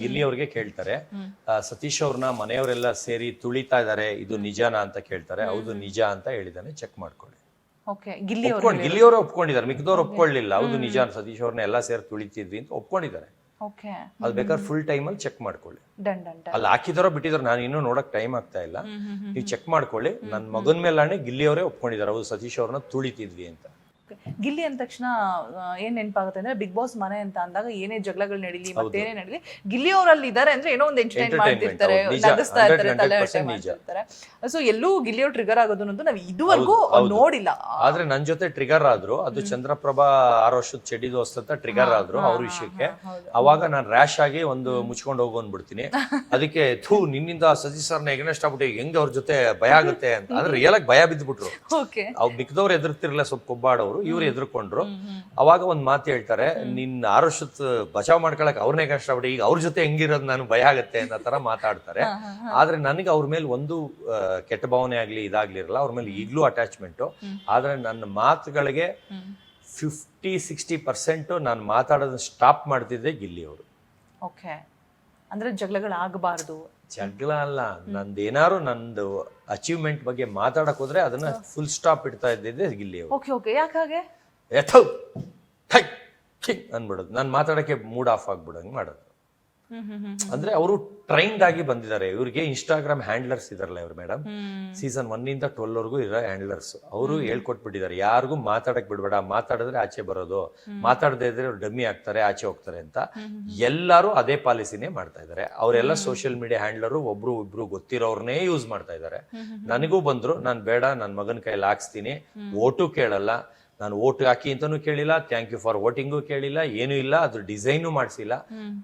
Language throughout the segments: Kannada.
ಗಿಲ್ಲಿ ಅವ್ರಿಗೆ ಕೇಳ್ತಾರೆ. ಸತೀಶ್ ಅವ್ರನ್ನ ಮನೆಯವರೆಲ್ಲ ಸೇರಿ ತುಳಿತಾ ಇದಾರೆ ಇದು ನಿಜನಾ ಅಂತ ಕೇಳ್ತಾರೆ. ಹೌದು ನಿಜ ಅಂತ ಹೇಳಿದಾನೆ ಚೆಕ್ ಮಾಡ್ಕೊಳ್ಳಿ. ಗಿಲ್ಲಿ ಅವರು ಒಪ್ಕೊಂಡಿದ್ದಾರೆ. ಮಿಕ್ದವ್ರು ಒಪ್ಕೊಳ್ಳಿಲ್ಲ. ಹೌದು ನಿಜ ಸತೀಶ್ ಅವ್ರನ್ನ ಎಲ್ಲ ಸೇರಿ ತುಳಿತಿದ್ವಿ ಅಂತ ಒಪ್ಕೊಂಡಿದ್ದಾರೆ. ಅದ್ ಬೇಕಾದ್ರೆ ಫುಲ್ ಟೈಮ್ ಅಲ್ಲಿ ಚೆಕ್ ಮಾಡ್ಕೊಳ್ಳಿ. ಅಲ್ಲಿ ಹಾಕಿದಾರೋ ಬಿಟ್ಟಿದಾರೋ ನಾನು ಇನ್ನೂ ನೋಡಕ್ ಟೈಮ್ ಆಗ್ತಾ ಇಲ್ಲ. ನೀವು ಚೆಕ್ ಮಾಡ್ಕೊಳ್ಳಿ. ನನ್ನ ಮಗನ ಮೇಲಾನೆ ಗಿಲ್ಲಿ ಅವರೇ ಒಪ್ಕೊಂಡಿದ್ದಾರೆ. ಹೌದು ಸತೀಶ್ ಅವ್ರನ್ನ ತುಳಿತಿದ್ವಿ ಅಂತ. ಗಿಲ್ಲಿ ಅಂದ ತಕ್ಷಣ ಏನ್ ನೆನಪಾಗುತ್ತೆ ಅಂದ್ರೆ ಬಿಗ್ ಬಾಸ್ ಮನೆ ಅಂತ ಅಂದಾಗ ಏನೇ ಜಗಳಗಳು ನಡೀಲಿ ಮತ್ತೇನೇ ನಡೀಲಿ ಗಿಲ್ಲಿ ಅವರಲ್ಲಿ ಇದಾರೆ ಅಂದ್ರೆ ಏನೋ ಒಂದು ಎಂಟರ್ಟೈನ್ ಮಾಡ್ತಿರ್ತಾರೆ ನಗಿಸ್ತಾ ಇರ್ತಾರೆ ತಲೆ. ಮಾಡ್ತಿರ್ತಾರೆ. ಸೊ ಎಲ್ಲೂ ಗಿಲ್ಲಿ ಅವ್ರು ಟ್ರಿಗರ್ ಆಗೋದು ಅನ್ನೋದು ನಾವು ಇದುವರೆಗೂ ನೋಡಿಲ್ಲ. ಆದ್ರೆ ನನ್ ಜೊತೆ ಟ್ರಿಗರ್ ಆದ್ರು ಅದು ಚಂದ್ರಪ್ರಭಾ ಆರು ವರ್ಷದ ಚೆಡಿ ದೋಸ್ತ ಅಂತ ಟ್ರಿಗರ್ ಆದ್ರು ಅವ್ರ ವಿಷಯಕ್ಕೆ. ಅವಾಗ ನಾನು ರ್ಯಾಶ್ ಆಗಿ ಒಂದು ಮುಚ್ಕೊಂಡು ಹೋಗು ಅಂದ್ಬಿಡ್ತೀನಿ ಅದಕ್ಕೆ ಥೂ ನಿನ್ನಿಂದ ಸಜಿ ಸರ್ನ ಎಗ್ನೆಸ್ಟ್ ಆಗ್ಬಿಟ್ಟು ಹೆಂಗ್ ಅವ್ರ ಜೊತೆ ಭಯ ಆಗುತ್ತೆ ಅಂತ. ಅಂದ್ರೆ ರಿಯಲ್ ಆಗಿ ಭಯ ಬಿದ್ದ್ಬಿಟ್ರು ಅವ್ರು ಅವ್ ಮಿಕ್ದವ್ರು ಎದುರ್ತಿರ್ಲಿಲ್ಲ ಸ್ವಲ್ಪ ಕೊಬ್ಬಾಡೋರು ಇವ್ರು ಎದುರುಕೊಂಡ್ರು. ಅವಾಗ ಒಂದ್ ಮಾತು ಹೇಳ್ತಾರೆ ನಿನ್ನ ಆರು ವರ್ಷದ ಬಚಾವ್ ಮಾಡ್ಕೊಳಕ್ ಅವ್ರನ್ನೇ ಕಷ್ಟ ಬಿಡಿ ಈಗ ಅವ್ರ ಜೊತೆ ಹೆಂಗಿರೋದು ನಾನು ಭಯ ಆಗುತ್ತೆ ಅನ್ನೋ ತರ ಮಾತಾಡ್ತಾರೆ. ಆದ್ರೆ ನನಗೆ ಅವ್ರ ಮೇಲೆ ಒಂದು ಕೆಟ್ಟ ಭಾವನೆ ಆಗ್ಲಿ ಇದಾಗ್ಲಿರಲ್ಲ ಅವ್ರ ಮೇಲೆ ಈಗ್ಲೂ ಅಟ್ಯಾಚ್ಮೆಂಟ್ ಆದ್ರೆ ನನ್ನ ಮಾತುಗಳಿಗೆ ಫಿಫ್ಟಿ ಸಿಕ್ಸ್ಟಿ ಪರ್ಸೆಂಟ್ ನಾನು ಮಾತಾಡೋದನ್ನ ಸ್ಟಾಪ್ ಮಾಡ್ತಿದ್ದೆ ಗಿಲ್ಲಿ ಅವರು. ಓಕೆ ಅಂದ್ರೆ ಜಗಳಗಳಾಗಬಾರ್ದು ಜಗಳ ಅಲ್ಲ. ನಂದು ಏನಾರು ನಂದು ಅಚೀವ್ಮೆಂಟ್ ಬಗ್ಗೆ ಮಾತಾಡಕ್ ಹೋದ್ರೆ ಅದನ್ನ ಫುಲ್ ಸ್ಟಾಪ್ ಇಡ್ತಾ ಇದ್ದಿದ್ದೆ ಇಲ್ಲಿ ಓಕೆ ಓಕೆ ಯಾಕಾಗೆ ಎಥೌ. ಥೈ ಕಿಂಗ್ ಅನ್ಬಿಡೋದು. ನಾನು ಮಾತಾಡಕ್ಕೆ ಮೂಡ್ ಆಫ್ ಆಗ್ಬಿಡಂಗೆ ಮಾಡೋದು. ಅಂದ್ರೆ ಅವರು ಟ್ರೈನ್ಡ್ ಆಗಿ ಬಂದಿದ್ದಾರೆ. ಇವ್ರಿಗೆ ಇನ್ಸ್ಟಾಗ್ರಾಮ್ ಹ್ಯಾಂಡ್ಲರ್ಸ್ ಇದಾರಲ್ಲ ಇವ್ರು ಮೇಡಮ್ ಸೀಸನ್ ಒನ್ ಇಂದ ಟ್ವೆಲ್ ವರ್ಗೂ ಇರೋ ಹ್ಯಾಂಡ್ಲರ್ಸ್ ಅವರು ಹೇಳ್ಕೊಟ್ಬಿಟ್ಟಿದ್ದಾರೆ. ಯಾರಿಗೂ ಮಾತಾಡಕ್ ಬಿಡ್ಬೇಡ. ಮಾತಾಡಿದ್ರೆ ಆಚೆ ಬರೋದು. ಮಾತಾಡದೇ ಇದ್ರೆ ಡಮ್ಮಿ ಆಗ್ತಾರೆ ಆಚೆ ಹೋಗ್ತಾರೆ ಅಂತ. ಎಲ್ಲರೂ ಅದೇ ಪಾಲಿಸಿನೇ ಮಾಡ್ತಾ ಇದ್ದಾರೆ. ಅವರೆಲ್ಲ ಸೋಷಿಯಲ್ ಮೀಡಿಯಾ ಹ್ಯಾಂಡ್ಲರು ಒಬ್ರು ಇಬ್ರು ಗೊತ್ತಿರೋರ್ನೇ ಯೂಸ್ ಮಾಡ್ತಾ ಇದ್ದಾರೆ. ನನಗೂ ಬಂದ್ರು ನಾನು ಬೇಡ ನನ್ನ ಮಗನ ಕೈಯಲ್ಲಿ ಹಾಕ್ಸ್ತೀನಿ. ಓಟು ಕೇಳಲ್ಲ. ನಾನು ಓಟ್ ಹಾಕಿ ಅಂತಾನೂ ಕೇಳಿಲ್ಲ ಥ್ಯಾಂಕ್ ಯು ಫಾರ್ ವೋಟಿಂಗು ಕೇಳಿಲ್ಲ ಏನೂ ಇಲ್ಲ ಅದ್ರ ಡಿಸೈನು ಮಾಡಿಸಿಲ್ಲ.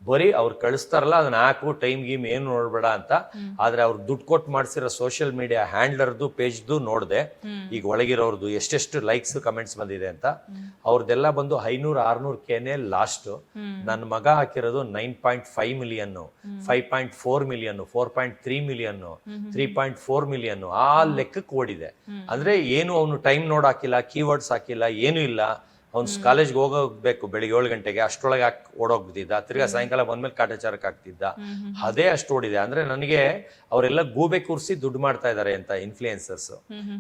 ಬರೀ ಅವ್ರು ಕಳಿಸ್ತಾರಲ್ಲ ಅದನ್ನ ಹಾಕು ಟೈಮ್ ಗೀಮ್ ಏನು ನೋಡ್ಬೇಡ ಅಂತ. ಆದ್ರೆ ಅವ್ರು ದುಡ್ಡು ಕೊಟ್ಟು ಮಾಡಿಸಿರೋ ಸೋಷಿಯಲ್ ಮೀಡಿಯಾ ಹ್ಯಾಂಡ್ಲರ್ದು ಪೇಜ್ದು ನೋಡಿದೆ. ಈಗ ಒಳಗಿರೋರ್ದು ಎಷ್ಟೆಷ್ಟು ಲೈಕ್ಸ್ ಕಮೆಂಟ್ಸ್ ಬಂದಿದೆ ಅಂತ. ಅವ್ರದ್ದೆಲ್ಲ ಬಂದು ಐನೂರು ಆರ್ನೂರು ಕೆನೆ ಲಾಸ್ಟ್ ನನ್ನ ಮಗ ಹಾಕಿರೋದು nine point five million five point four million four point three million three point four million ಆ ಲೆಕ್ಕಕ್ಕೆ ಓಡಿದೆ. ಅಂದ್ರೆ ಏನು ಅವನು ಟೈಮ್ ನೋಡ್ ಹಾಕಿಲ್ಲ ಕೀವರ್ಡ್ಸ್ ಹಾಕಿಲ್ಲ ಏನು ಇಲ್ಲ. ಅವ್ನು ಕಾಲೇಜ್ಗೆ ಹೋಗಬೇಕು ಬೆಳಿಗ್ಗೆ ಏಳು ಗಂಟೆಗೆ ಅಷ್ಟೊಳಗೆ ಹಾಕಿ ಓಡೋಗ್ಬಿದ್ದಿದ್ದ ತಿರ್ಗಾ ಸಾಯಂಕಾಲ ಬಂದ್ಮೇಲೆ ಕಾಟಾಚಾರಕ್ಕೆ ಆಗ್ತಿದ್ದ ಅದೇ ಅಷ್ಟು ಓಡಿದೆ. ಅಂದ್ರೆ ನನಗೆ ಅವರೆಲ್ಲ ಗೂಬೆ ಕೂರಿಸಿ ದುಡ್ಡು ಮಾಡ್ತಾ ಇದ್ದಾರೆ ಅಂತ ಇನ್ಫ್ಲೂಯೆನ್ಸರ್ಸ್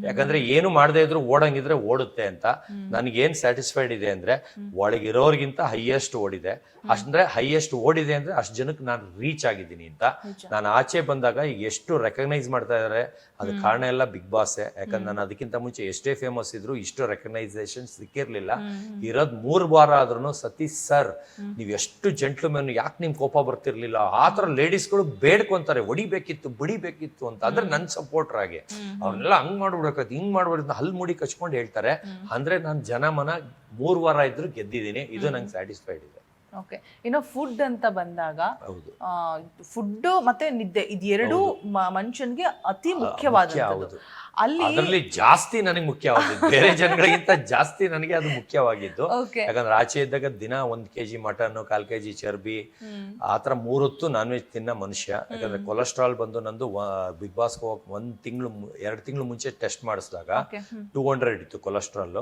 ಯಾಕಂದ್ರೆ ಏನು ಮಾಡದೇ ಇದ್ರು ಓಡಂಗಿದ್ರೆ ಓಡುತ್ತೆ ಅಂತ. ನನಗೆ ಏನ್ ಸ್ಯಾಟಿಸ್ಫೈಡ್ ಇದೆ ಅಂದ್ರೆ ಒಳಗಿರೋರ್ಗಿಂತ ಹೈಯೆಸ್ಟ್ ಓಡಿದೆ. ಅಷ್ಟಂದ್ರೆ ಹೈಯೆಸ್ಟ್ ಓಡಿದೆ ಅಂದ್ರೆ ಅಷ್ಟು ಜನಕ್ಕೆ ನಾನು ರೀಚ್ ಆಗಿದ್ದೀನಿ ಅಂತ. ನಾನು ಆಚೆ ಬಂದಾಗ ಈಗ ಎಷ್ಟು ರೆಕಗ್ನೈಸ್ ಮಾಡ್ತಾ ಇದಾರೆ ಅದು ಕಾರಣ ಎಲ್ಲ ಬಿಗ್ ಬಾಸ್. ಯಾಕಂದ್ರೆ ನಾನು ಅದಕ್ಕಿಂತ ಮುಂಚೆ ಎಷ್ಟೇ ಫೇಮಸ್ ಇದ್ರು ಇಷ್ಟು ರೆಕಗ್ನೈಸೇಷನ್ ಸಿಕ್ಕಿರ್ಲಿಲ್ಲ. ಇರೋದ್ ಮೂರ್ ವಾರ ಆದ್ರೂ ಸತೀಶ್ ಸರ್ ನೀವ್ ಎಷ್ಟು ಮೇನು ಯಾಕೆ ನಿಮ್ ಕೋಪ ಬರ್ತಿರ್ಲಿಲ್ಲ? ಆ ತರ ಲೇಡೀಸ್ಗಳು ಬೇಡ್ಕೊಂತಾರೆ ಹೊಡಿಬೇಕಿತ್ತು ಬಡಿಬೇಕಿತ್ತು ಅಂತ. ಅಂದ್ರೆ ನನ್ ಸಪೋರ್ಟರ್ ಆಗಿ ಅವ್ರನ್ನೆಲ್ಲ ಹಂಗ್ ಮಾಡ್ಬಿಡಕತ್ ಹಿಂಗ್ ಮಾಡ್ಬಿಡ ಹಲ್ ಮುಡಿ ಕಚ್ಕೊಂಡು ಹೇಳ್ತಾರೆ. ಅಂದ್ರೆ ನಾನು ಜನ ಮನ ಮೂರ್ ವಾರ ಇದ್ರು ಗೆದ್ದಿದ್ದೀನಿ. ಇದು ನಂಗೆ ಸ್ಯಾಟಿಸ್ಫೈಡ್ ಇದೆ. ಓಕೆ ಇನ್ನು ಫುಡ್ ಅಂತ ಬಂದಾಗ ಫುಡ್ ಮತ್ತೆ ನಿದ್ದೆ. ಇದೆರಡು ಮನುಷ್ಯನ್ಗೆ ಅತಿ ಮುಖ್ಯ ಮುಖ್ಯವಾದದ್ದು ಹೌದು. ಅಲ್ಲಿ ಅದರಲ್ಲಿ ಜಾಸ್ತಿ ನನಗೆ ಮುಖ್ಯವಾಗಿದ್ದು ಬೇರೆ ಜನಗಳಿಗಿಂತ ಜಾಸ್ತಿ ನನಗೆ ಅದು ಮುಖ್ಯವಾಗಿದ್ದು. ಯಾಕಂದ್ರೆ ಆಚೆ ಇದ್ದಾಗ ದಿನ ಒಂದ್ ಕೆಜಿ ಮಟನ್ ಕಾಲ್ ಕೆಜಿ ಚರ್ಬಿ ಆತರ ಮೂರೊತ್ತು ನಾನ್ ವೆಜ್ ತಿನ್ನ ಮನುಷ್ಯ. ಯಾಕಂದ್ರೆ ಕೊಲೆಸ್ಟ್ರಾಲ್ ಬಂದು ನಂದು ಬಿಗ್ ಬಾಸ್ ಹೋಗಕ್ ಒಂದ್ ತಿಂಗಳು ಎರಡ್ ತಿಂಗಳು ಮುಂಚೆ ಟೆಸ್ಟ್ ಮಾಡಿಸಿದಾಗ ಟೂ ಹಂಡ್ರೆಡ್ ಇತ್ತು ಕೊಲೆಸ್ಟ್ರಾಲ್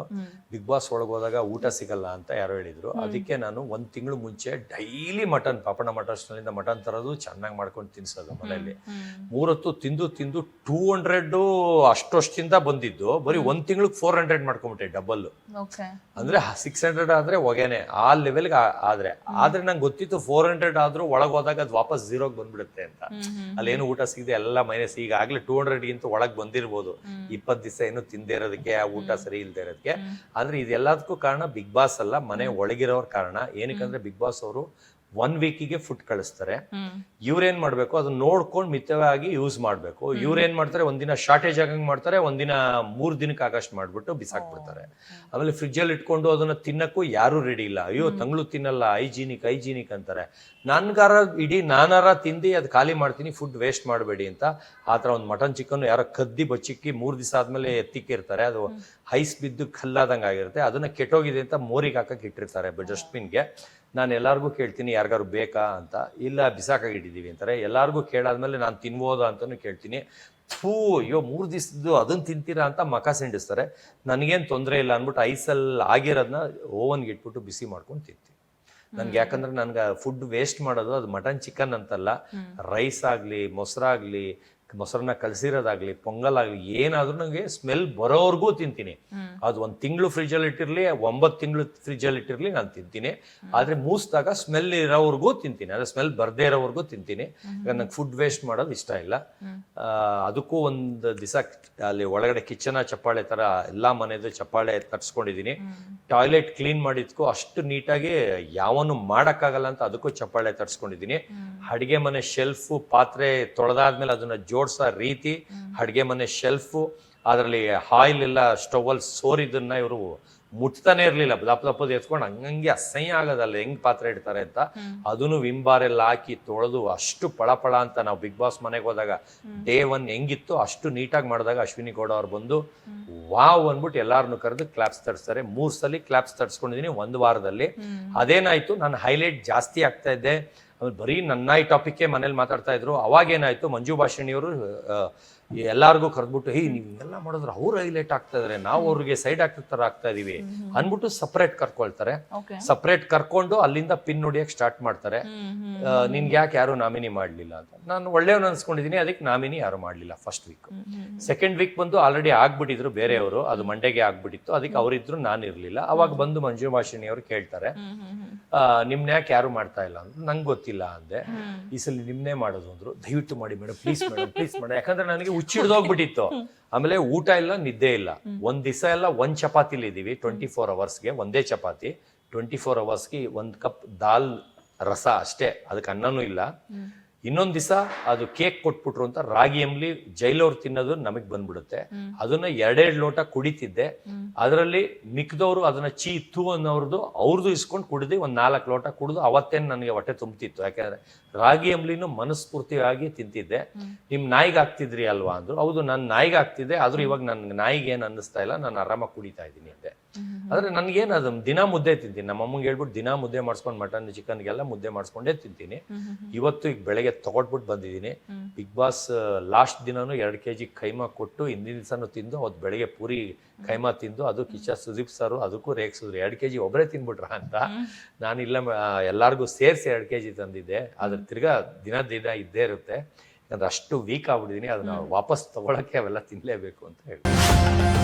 ಬಿಗ್ ಬಾಸ್ ಒಳಗೆ ಹೋದಾಗ ಊಟ ಸಿಗಲ್ಲ ಅಂತ ಯಾರೋ ಹೇಳಿದ್ರು. ಅದಕ್ಕೆ ನಾನು ಒಂದ್ ತಿಂಗಳು ಮುಂಚೆ ಡೈಲಿ ಮಟನ್ ಪಾಪಣ ಮಟನ್ಸ್ನಲ್ಲಿಂದ ಮಟನ್ ತರೋದು ಚೆನ್ನಾಗಿ ಮಾಡ್ಕೊಂಡು ತಿನ್ಸೋದು ಮನೆಯಲ್ಲಿ. ಮೂರೊತ್ತು ತಿಂದು ತಿಂದು ಟೂ ಹಂಡ್ರೆಡ್ ಅಷ್ಟೊಷ್ಟಿಂದ ಬಂದಿದ್ದು. ಬರೀ ಒಂದ್ ತಿಂಗಳಿಗೆ ಫೋರ್ ಹಂಡ್ರೆಡ್ ಮಾಡ್ಕೊಂಬಿಟ್ಟೆ ಡಬಲ್ ಅಂದ್ರೆ ಸಿಕ್ಸ್ ಹಂಡ್ರೆಡ್ ಆದ್ರೆ ಹೊಗೆನೆ. ಆ ಲೆವೆಲ್ಗೆ ಆದ್ರೆ. ಆದ್ರೆ ನಂಗೆ ಗೊತ್ತಿತ್ತು ಫೋರ್ ಹಂಡ್ರೆಡ್ ಆದ್ರೂ ಒಳಗ್ ಹೋದಾಗ ಅದು ವಾಪಸ್ ಝೀರೋಗ್ ಬಂದ್ಬಿಡುತ್ತೆ ಅಂತ. ಅಲ್ಲೇನು ಊಟ ಸಿಗದೆ ಎಲ್ಲ ಮೈನಸ್ ಈಗಾಗ್ಲೇ ಟೂ ಹಂಡ್ರೆಡ್ ಗಿಂತ ಒಳಗ್ ಬಂದಿರ್ಬೋದು. ಇಪ್ಪತ್ತು ದಿವಸ ಏನು ತಿಂದೇ ಇರೋದಕ್ಕೆ ಆ ಊಟ ಸರಿ ಇಲ್ದೇ ಇರೋದಕ್ಕೆ. ಆದ್ರೆ ಇದೆಲ್ಲದಕ್ಕೂ ಕಾರಣ ಬಿಗ್ ಬಾಸ್ ಅಲ್ಲ ಮನೆ ಒಳಗಿರೋರ್ ಕಾರಣ. ಏನಕ್ಕಂದ್ರೆ ಬಿಗ್ ಬಾಸ್ ಅವರು ಒನ್ ವೀಕಿಗೆ ಫುಡ್ ಕಳಿಸ್ತಾರೆ. ಇವ್ರೇನ್ ಮಾಡ್ಬೇಕು? ಅದನ್ನ ನೋಡ್ಕೊಂಡು ಮಿತವಾಗಿ ಯೂಸ್ ಮಾಡ್ಬೇಕು. ಇವ್ರೇನ್ ಮಾಡ್ತಾರೆ? ಒಂದಿನ ಶಾರ್ಟೇಜ್ ಆಗಂಗ್ ಮಾಡ್ತಾರೆ ಒಂದಿನ ಮೂರ್ ದಿನಕ್ಕೆ ಆಗಷ್ಟು ಮಾಡ್ಬಿಟ್ಟು ಬಿಸಾಕ್ಬಿಡ್ತಾರೆ. ಆಮೇಲೆ ಫ್ರಿಜ್ ಅಲ್ಲಿ ಇಟ್ಕೊಂಡು ಅದನ್ನ ತಿನ್ನಕ್ಕೂ ಯಾರು ರೆಡಿ ಇಲ್ಲ. ಅಯ್ಯೋ ತಂಗ್ಳು ತಿನ್ನಲ್ಲ ಹೈಜೀನಿಕ್ ಹೈಜೀನಿಕ್ ಅಂತಾರೆ. ನನ್ಗಾರ ಇಡೀ ನಾನಾರ ತಿಂದು ಅದು ಖಾಲಿ ಮಾಡ್ತೀನಿ ಫುಡ್ ವೇಸ್ಟ್ ಮಾಡಬೇಡಿ ಅಂತ ಆತರ ಒಂದು ಮಟನ್ ಚಿಕನ್ ಯಾರೋ ಕದ್ದಿ ಬಚ್ಚಿಕ್ಕಿ ಮೂರ್ ದಿವಸ ಆದ್ಮೇಲೆ ಎತ್ತಿಕ್ಕಿರ್ತಾರೆ. ಅದು ಹೈಸ್ ಬಿದ್ದು ಕಲ್ಲಾದಂಗೆ ಆಗಿರುತ್ತೆ. ಅದನ್ನ ಕೆಟ್ಟೋಗಿದೆ ಅಂತ ಮೋರಿಗೆ ಹಾಕಕ್ಕೆ ಇಟ್ಟಿರ್ತಾರೆ ಡಸ್ಟ್ಬಿನ್ಗೆ ನಾನು ಎಲ್ಲಾರ್ಗೂ ಕೇಳ್ತೀನಿ ಯಾರಿಗಾರು ಬೇಕಾ ಅಂತ. ಇಲ್ಲ ಬಿಸಾಕಾಗಿಟ್ಟಿದ್ದೀವಿ ಅಂತಾರೆ. ಎಲ್ಲಾರ್ಗೂ ಕೇಳಾದ್ಮೇಲೆ ನಾನು ತಿನ್ಬೋದಾ ಅಂತಲೂ ಕೇಳ್ತೀನಿ. ಥೂ ಅಯ್ಯೋ ಮೂರು ದಿವಸದ್ದು ಅದನ್ನು ತಿಂತೀರಾ ಅಂತ ಮಕ ಸಿಂಡಿಸ್ತಾರೆ. ನನಗೇನು ತೊಂದರೆ ಇಲ್ಲ ಅಂದ್ಬಿಟ್ಟು ಐಸಲ್ಲಿ ಆಗಿರೋದನ್ನ ಓವನ್ಗೆ ಇಟ್ಬಿಟ್ಟು ಬಿಸಿ ಮಾಡ್ಕೊಂಡು ತಿಂತೀನಿ. ನನ್ಗೆ ಯಾಕಂದ್ರೆ ನನ್ಗೆ ಫುಡ್ ವೇಸ್ಟ್ ಮಾಡೋದು ಅದು ಮಟನ್ ಚಿಕನ್ ಅಂತಲ್ಲ. ರೈಸ್ ಆಗಲಿ ಮೊಸರಾಗ್ಲಿ ಮೊಸರನ್ನ ಕಲಸಿರೋದಾಗ್ಲಿ ಪೊಂಗಲ್ ಆಗ್ಲಿ ಏನಾದ್ರೂ ನನಗೆ ಸ್ಮೆಲ್ ಬರೋವರೆಗೂ ತಿಂತೀನಿ. ಅದು ಒಂದು ತಿಂಗಳು ಫ್ರಿಜ್ಜಲ್ಲಿ ಇಟ್ಟಿರಲಿ ಒಂಬತ್ತು ತಿಂಗಳು ಫ್ರಿಜ್ಜಲ್ಲಿ ಇಟ್ಟಿರಲಿ ನಾನು ತಿಂತೀನಿ. ಆದ್ರೆ ಮೂಸಿದಾಗ ಸ್ಮೆಲ್ ಇರೋವರೆಗೂ ತಿಂತೀನಿ. ಆದ್ರೆ ಸ್ಮೆಲ್ ಬರದೇ ಇರೋವರೆಗೂ ತಿಂತೀನಿ. ನನಗೆ ಫುಡ್ ವೇಸ್ಟ್ ಮಾಡೋದು ಇಷ್ಟ ಇಲ್ಲ. ಅದಕ್ಕೂ ಒಂದು ದಿವಸ ಅಲ್ಲಿ ಒಳಗಡೆ ಕಿಚನ ಚಪ್ಪಾಳೆ ತರ ಎಲ್ಲಾ ಮನೆದು ಚಪ್ಪಾಳೆ ತರ್ಸ್ಕೊಂಡಿದೀನಿ. ಟಾಯ್ಲೆಟ್ ಕ್ಲೀನ್ ಮಾಡಿದ್ಕೂ ಅಷ್ಟು ನೀಟಾಗಿ ಯಾವನು ಮಾಡೋಕ್ಕಾಗಲ್ಲ ಅಂತ ಅದಕ್ಕೂ ಚಪ್ಪಾಳೆ ತರ್ಸ್ಕೊಂಡಿದ್ದೀನಿ ಅಡುಗೆ ಮನೆ ಶೆಲ್ಫು ಪಾತ್ರೆ ತೊಳೆದಾದ್ಮೇಲೆ ಅದನ್ನ ಜೋಡ್ಸೋ ರೀತಿ, ಅಡುಗೆ ಮನೆ ಶೆಲ್ಫು ಅದರಲ್ಲಿ ಆಯಿಲ್ ಎಲ್ಲ ಸ್ಟೌವಲ್ಲಿ ಸೋರಿದ್ದನ್ನ ಇವರು ಮುಟ್ತಾನೆ ಇರಲಿಲ್ಲ. ದಪ್ಪ ದಪ್ಪದ ಎತ್ಕೊಂಡು ಹಂಗಂಗೆ ಅಸಹ್ಯ ಆಗೋದಲ್ಲ ಹೆಂಗ್ ಪಾತ್ರೆ ಇಡ್ತಾರೆ ಅಂತ? ಅದನ್ನು ವಿಮ್ ಎಲ್ಲ ಹಾಕಿ ತೊಳೆದು ಅಷ್ಟು ಪಳಪಳ ಅಂತ ನಾವು ಬಿಗ್ ಬಾಸ್ ಮನೆಗೆ ಹೋದಾಗ ಡೇ ಒನ್ ಹೆಂಗಿತ್ತು ಅಷ್ಟು ನೀಟಾಗಿ ಮಾಡಿದಾಗ ಅಶ್ವಿನಿ ಗೌಡ ಅವ್ರು ಬಂದು ವಾವ್ ಅಂದ್ಬಿಟ್ಟು ಎಲ್ಲಾರನ್ನು ಕರೆದು ಕ್ಲಾಪ್ಸ್ ತರಿಸ್ತಾರೆ. ಮೂರ್ ಸಲ ಕ್ಲಾಪ್ಸ್ ತರಿಸ್ಕೊಂಡಿದೀನಿ, ಒಂದು ವಾರದಲ್ಲಿ. ಅದೇನಾಯ್ತು? ನಾನು ಹೈಲೈಟ್ ಜಾಸ್ತಿ ಆಗ್ತಾ ಇದ್ದೆ. ಆಮೇಲೆ ಬರೀ ನನ್ನ ಈ ಟಾಪಿಕ್ಗೆ ಮನೇಲಿ ಮಾತಾಡ್ತಾ ಇದ್ರು. ಅವಾಗೇನಾಯ್ತು ಮಂಜು ಭಾಷಣಿಯವರು ಎಲ್ಲಾರ್ಗೂ ಕರೆದ್ಬಿಟ್ಟು ಹೇ ನೀವು ಹಿಂಗೆಲ್ಲ ಮಾಡಿದ್ರೆ ಅವ್ರು ಹೈಲೈಟ್ ಆಗ್ತಾ ಇದಾರೆ. ನಾವು ಅವ್ರಿಗೆ ಸೈಡ್ ಆಕ್ಟರ್ ತರ ಆಗ್ತಾ ಇದೀವಿ. ಅಂದ್ಬಿಟ್ಟು ಸಪ್ರೇಟ್ ಕರ್ಕೊಳ್ತಾರೆ. ಸಪ್ರೇಟ್ ಕರ್ಕೊಂಡು ಅಲ್ಲಿಂದ ಪಿನ್ ಹೊಡಿಯಕ್ ಸ್ಟಾರ್ಟ್ ಮಾಡ್ತಾರೆ. ನಿನ್ಗೆ ಯಾಕೆ ಯಾರು ನಾಮಿನಿ ಮಾಡ್ಲಿಲ್ಲ ಅಂತ? ನಾನು ಒಳ್ಳೆಯವನು ಅನ್ಸ್ಕೊಂಡಿದೀನಿ ಅದಕ್ಕೆ ನಾಮಿನಿ ಯಾರು ಮಾಡ್ಲಿಲ್ಲ ಫಸ್ಟ್ ವೀಕ್ ಸೆಕೆಂಡ್ ವೀಕ್ ಬಂದು ಆಲ್ರೆಡಿ ಆಗ್ಬಿಟ್ಟಿದ್ರು ಬೇರೆಯವರು ಅದು ಮಂಡೆಗೆ ಆಗ್ಬಿಟ್ಟಿತ್ತು. ಅದಕ್ಕೆ ಅವರಿದ್ರು ನಾನು ಇರ್ಲಿಲ್ಲ. ಅವಾಗ ಬಂದು ಮಂಜು ಭಾಷಿಣಿ ಅವರು ಕೇಳ್ತಾರೆ ನಿಮ್ನ ಯಾಕೆ ಯಾರು ಮಾಡ್ತಾ ಇಲ್ಲ ಅಂದ್ರೆ. ನಂಗೆ ಗೊತ್ತಿಲ್ಲ ಅಂದೆ. ಈ ಸಲ ನಿಮ್ನೇ ಮಾಡೋದು ಅಂದ್ರು. ದಯವಿಟ್ಟು ಮಾಡಿ madam please madam please madam ಯಾಕಂದ್ರೆ ನನಗೆ ಹುಚ್ಚಿಡ್ದೋಗ್ಬಿಟ್ಟಿತ್ತು ಆಮೇಲೆ ಊಟ ಇಲ್ಲ ನಿದ್ದೆ ಇಲ್ಲ. ಒಂದ್ ದಿವಸ ಎಲ್ಲ ಒಂದ್ ಚಪಾತಿಲಿ ಇದೀವಿ ಟ್ವೆಂಟಿ ಫೋರ್ ಅವರ್ಸ್ಗೆ ಒಂದೇ ಚಪಾತಿ. ಟ್ವೆಂಟಿ ಫೋರ್ ಅವರ್ಸ್ಗೆ ಒಂದ್ ಕಪ್ ದಾಲ್ ರಸ ಅಷ್ಟೇ. ಅದಕ್ಕೆ ಅನ್ನನೂ ಇಲ್ಲ. ಇನ್ನೊಂದ್ ದಿವಸ ಅದು ಕೇಕ್ ಕೊಟ್ಬಿಟ್ರು ಅಂತ ರಾಗಿ ಎಂಬ್ಲಿ ಜೈಲವ್ರು ತಿನ್ನೋದು ನಮಗ್ ಬಂದ್ಬಿಡುತ್ತೆ. ಅದನ್ನ ಎರಡೆರಡು ಲೋಟ ಕುಡಿತಿದ್ದೆ. ಅದರಲ್ಲಿ ಮಿಕ್ಕದವ್ರು ಅದನ್ನ ಚೀ ತು ಅನ್ನೋರ್ದು ಅವ್ರದ್ದು ಇಸ್ಕೊಂಡು ಕುಡಿದು ಒಂದ್ ನಾಲ್ಕು ಲೋಟ ಕುಡಿದು ಅವತ್ತೇನು ನನಗೆ ಹೊಟ್ಟೆ ತುಂಬ್ತಿತ್ತು. ಯಾಕಂದ್ರೆ ರಾಗಿ ಎಂಬ್ಲಿನೂ ಮನಸ್ಫೂರ್ತಿಯಾಗಿ ತಿಂತಿದ್ದೆ. ನಿಮ್ ನಾಯಿಗೆ ಆಗ್ತಿದ್ರಿ ಅಲ್ವಾ ಅಂದ್ರು. ಹೌದು ನಾನು ನಾಯಿಗೆ ಆಗ್ತಿದ್ದೆ ಆದ್ರೂ ಇವಾಗ ನನ್ ನಾಯಿಗೆ ಏನ್ ಅನ್ನಿಸ್ತಾ ಇಲ್ಲ ನಾನು ಆರಾಮಾಗಿ ಕುಡಿತಾ ಇದ್ದೀನಿ ಅಂದೆ. ಆದ್ರೆ ನನ್ಗೇನು ಅದು ದಿನ ಮುದ್ದೆ ತಿಂತೀನಿ. ನಮ್ಮ ಅಮ್ಮಂಗೆ ಹೇಳ್ಬಿಟ್ಟು ದಿನ ಮುದ್ದೆ ಮಾಡಿಸ್ಕೊಂಡು ಮಟನ್ ಚಿಕನ್ಗೆಲ್ಲ ಮುದ್ದೆ ಮಾಡಿಸ್ಕೊಂಡೇ ತಿಂತೀನಿ. ಇವತ್ತು ಈಗ ಬೆಳಗ್ಗೆ ತಗೊಟ್ಬಿಟ್ಟು ಬಂದಿದ್ದೀನಿ. ಬಿಗ್ ಬಾಸ್ ಲಾಸ್ಟ್ ದಿನನೂ ಎರಡು ಕೆ ಜಿ ಕೈಮಾ ಕೊಟ್ಟು ಹಿಂದಿನ ದಿವಸನೂ ತಿಂದು ಅವತ್ತು ಬೆಳಗ್ಗೆ ಪೂರಿ ಕೈಮಾ ತಿಂದು ಅದು ಕಿಚ್ಚ ಸುದೀಪ್ ಸರ್ ಅದಕ್ಕೂ ರೇಗಿಸಿದ್ರು. ಎರಡು ಕೆ ಜಿ ಒಬ್ಬರೇ ತಿನ್ಬಿಟ್ರ ಅಂತ. ನಾನು ಇಲ್ಲ ಮ- ಎಲ್ಲಾರ್ಗೂ ಸೇರಿಸಿ ಎರಡು ಕೆ ಜಿ ತಂದಿದ್ದೆ. ಆದ್ರೆ ತಿರ್ಗಾ ದಿನ ದಿನ ಇದ್ದೇ ಇರುತ್ತೆ. ಯಾಕಂದ್ರೆ ಅಷ್ಟು ವೀಕ್ ಆಗ್ಬಿಟ್ಟಿದ್ದೀನಿ ಅದನ್ನ ವಾಪಸ್ ತಗೊಳಕ್ಕೆ ಅವೆಲ್ಲ ತಿನ್ಲೇಬೇಕು ಅಂತ ಹೇಳಿ